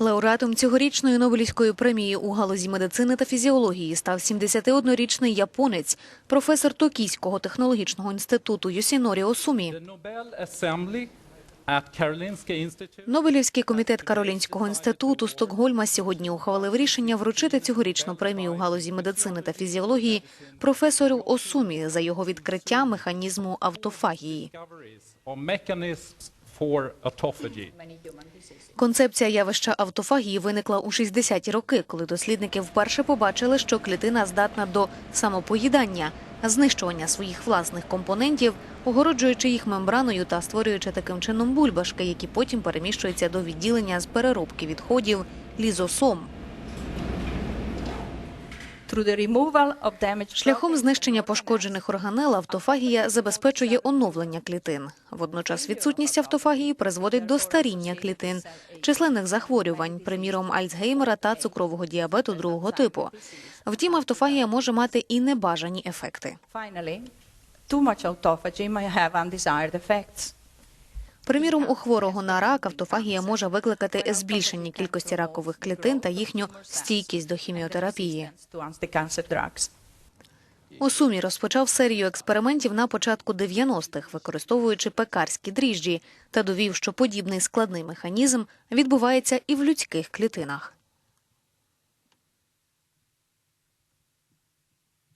Лауреатом цьогорічної Нобелівської премії у галузі медицини та фізіології став 71-річний японець, професор Токійського технологічного інституту Йосінорі Осумі. Нобелівський комітет Каролінського інституту Стокгольма сьогодні ухвалив рішення вручити цьогорічну премію у галузі медицини та фізіології професору Осумі за його відкриття механізму автофагії. Концепція явища автофагії виникла у 60-ті роки, коли дослідники вперше побачили, що клітина здатна до самопоїдання, знищування своїх власних компонентів, огороджуючи їх мембраною та створюючи таким чином бульбашки, які потім переміщуються до відділення з переробки відходів лізосом. Шляхом знищення пошкоджених органел автофагія забезпечує оновлення клітин. Водночас відсутність автофагії призводить до старіння клітин, численних захворювань, приміром Альцгеймера та цукрового діабету другого типу. Втім, автофагія може мати і небажані ефекти. Finally, too much autophagy may have undesired effects. Приміром, у хворого на рак автофагія може викликати збільшення кількості ракових клітин та їхню стійкість до хіміотерапії. У сумі розпочав серію експериментів на початку 90-х, використовуючи пекарські дріжджі, та довів, що подібний складний механізм відбувається і в людських клітинах.